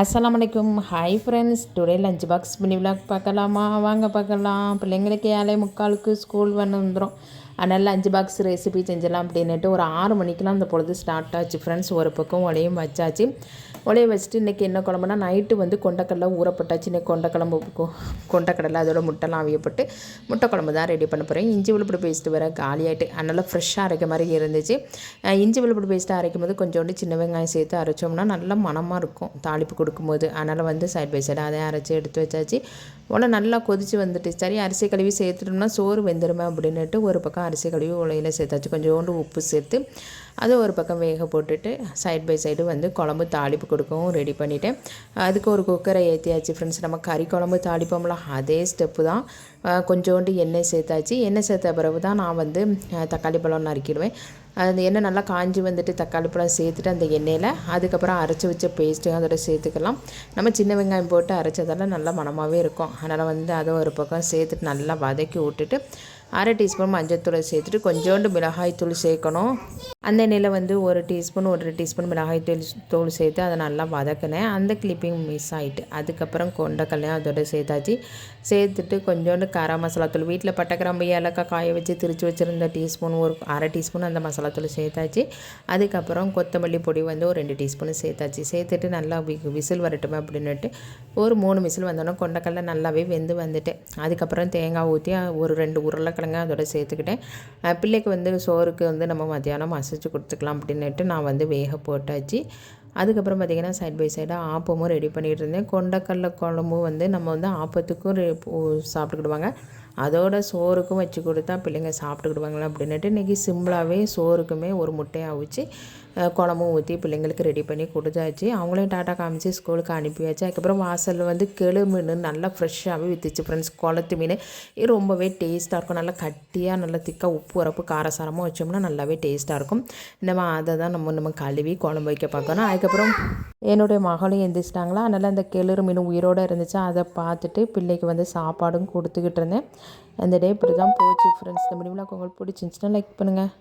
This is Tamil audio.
அஸ்லாம் வலைக்கும் hi friends today lunch box mini vlog பார்க்கலாமா? வாங்க பார்க்கலாம். பிள்ளைங்களுக்கு ஏழை முக்காலுக்கு ஸ்கூல் வந்து வந்துடும் அதனால் லஞ்ச் பாக்ஸ் ரெசிபி செஞ்சிடலாம் அப்படின்னுட்டு ஒரு ஆறு மணிக்கெலாம் அந்த பொழுது ஸ்டார்ட் ஆச்சு ஃப்ரெண்ட்ஸ் ஒரு பக்கம் ஒலையும் வச்சாச்சு. ஒலையை வச்சுட்டு இன்றைக்கி என்ன குழம்புனா நைட்டு வந்து கொண்டக்கடலை ஊறப்பட்டாச்சு இன்னைக்கு கொண்டக்கிழம்பு கொ- கொண்டக்கடலை அதோட முட்டைலாம் அவியப்பட்டு முட்டை குழம்பு தான் ரெடி பண்ண போகிறேன் இஞ்சி விழுப்புடு பேஸ்ட்டு வேறு காலியாகிட்டு அதனால் ஃப்ரெஷ்ஷாக அரைக்க மாதிரி இருந்துச்சு. இஞ்சி விழுப்புடு பேஸ்ட்டு அரைக்கும் போது கொஞ்சோண்டு சின்ன வெங்காயம் சேர்த்து அரைச்சோம்னா நல்ல மணமாக இருக்கும் தாளிப்பு கொடுக்கும்போது. அதனால் வந்து சைட் பை சைடு அதை அரைச்சி எடுத்து வச்சாச்சு. உடனே நல்லா கொதிச்சு வந்துட்டு சரி அரிசி கழுவி சேர்த்துட்டோம்னா சோறு வெந்துருமே அப்படின்னுட்டு ஒரு பக்கம் அரிசி கழுவி உலையில் சேர்த்தாச்சு. கொஞ்சோண்டு உப்பு சேர்த்து அது ஒரு பக்கம் வேக போட்டுட்டு சைட் பை சைடு வந்து குழம்பு தாளிப்பு கொடுக்கவும் ரெடி பண்ணிவிட்டேன் அதுக்கு ஒரு குக்கரை ஏற்றியாச்சு ஃப்ரெண்ட்ஸ் நம்ம கறி குழம்பு தாளிப்போம்ல அதே ஸ்டெப்பு தான். கொஞ்சோண்டு எண்ணெய் சேர்த்தாச்சு. எண்ணெய் சேர்த்த பிறகு தான் நான் வந்து தக்காளி பழம் நறுக்கிடுவேன். அந்த எண்ணெய் நல்லா காஞ்சி வந்துட்டு தக்காளி பழம் சேர்த்துட்டு அந்த எண்ணெயில் அதுக்கப்புறம் அரைச்சி வச்ச பேஸ்ட்டையும் அதோட சேர்த்துக்கலாம். நம்ம சின்ன வெங்காயம் போட்டு அரைச்சதெல்லாம் நல்லா மணமாகவே இருக்கும். அதனால் வந்து அதை ஒரு பக்கம் சேர்த்துட்டு நல்லா வதக்கி விட்டுட்டு அரை டீஸ்பூன் மஞ்சள்தூளை சேர்த்துட்டு கொஞ்சோண்டு மிளகாய் தூள் சேர்க்கணும். அந்த எண்ணெயில் வந்து ஒரு டீஸ்பூன் ஒரு டீஸ்பூன் மிளகாய் தூள் தூள் சேர்த்து அதை நல்லா வதக்கினேன். அந்த கிளிப்பிங் மிஸ் ஆகிட்டு அதுக்கப்புறம் கொண்டக்கல்லையும் அதோட சேர்த்தாச்சு. சேர்த்துட்டு கொஞ்சோண்டு கரம் மசாலா தூள் வீட்டில் பட்டைக்கிராம்பு ஏலக்காய் காய வச்சு திரிச்சு வச்சுருந்த டீஸ்பூன் ஒரு அரை டீஸ்பூன் அந்த மசாலா தூள் சேர்த்தாச்சு. அதுக்கப்புறம் கொத்தமல்லி பொடி வந்து ஒரு ரெண்டு டீஸ்பூன் சேர்த்தாச்சு. சேர்த்துட்டு நல்லா வி விசில் வரட்டுமே அப்படின்னுட்டு ஒரு மூணு விசில் வந்தோன்னே கொண்டக்கடலை நல்லாவே வெந்து வந்துட்டு அதுக்கப்புறம் தேங்காய் ஊற்றி ஒரு ரெண்டு உருளைக்கிழங்கு அதோட சேர்த்துக்கிட்டேன். பிள்ளைக்கு வந்து சோறுக்கு வந்து நம்ம மத்தியானம் மசிச்சு கொடுத்துக்கலாம் அப்படின்னுட்டு நான் வந்து வேக போட்டாச்சு. அதுக்கப்புறம் பார்த்திங்கன்னா சைட் பை சைடாக ஆப்பமும் ரெடி பண்ணிகிட்டு இருந்தேன். கொண்டக்கடலை குழம்பும் வந்து நம்ம வந்து ஆப்பத்துக்கும் ரெ- சாப்பிட்டுக்கிடுவாங்க. அதோட சோறுக்கும் வச்சு கொடுத்தா பிள்ளைங்க சாப்பிட்டுக்கிடுவாங்களா அப்படின்னுட்டு இன்றைக்கி சிம்பிளாகவே சோறுக்குமே ஒரு முட்டையை அவிச்சு குழம்பும் ஊற்றி பிள்ளைங்களுக்கு ரெடி பண்ணி கொடுத்தாச்சு. அவங்களையும் டாட்டா காமிச்சு ஸ்கூலுக்கு அனுப்பியாச்சு. அதுக்கப்புறம் வாசலில் வந்து கெழு மீன் நல்லா ஃப்ரெஷ்ஷாகவே விற்றுச்சு ஃப்ரெண்ட்ஸ் குளத்து மீன் இது ரொம்பவே டேஸ்ட்டாக இருக்கும். நல்லா கட்டியாக நல்லா திக்காக உப்பு உரப்பு காரசாரமாக வச்சோம்னா நல்லாவே டேஸ்ட்டாக இருக்கும். நம்ம அதை தான் நம்ம நம்ம கழுவி குழம்பு வைக்க பார்க்கணும். அதுக்கப்புறம் என்னுடைய மகளும் எந்திரிச்சிட்டாங்களா? அதனால் அந்த கெளுறு மீன் உயிரோடு இருந்துச்சு. அதை பார்த்துட்டு பிள்ளைக்கு வந்து சாப்பாடும் கொடுத்துக்கிட்டு இருந்தேன். அந்த டே இப்படி தான் போச்சு ஃப்ரெண்ட்ஸ் இந்த முடிவில் உங்களுக்கு பிடிச்சிருந்துச்சுன்னா லைக் பண்ணுங்கள்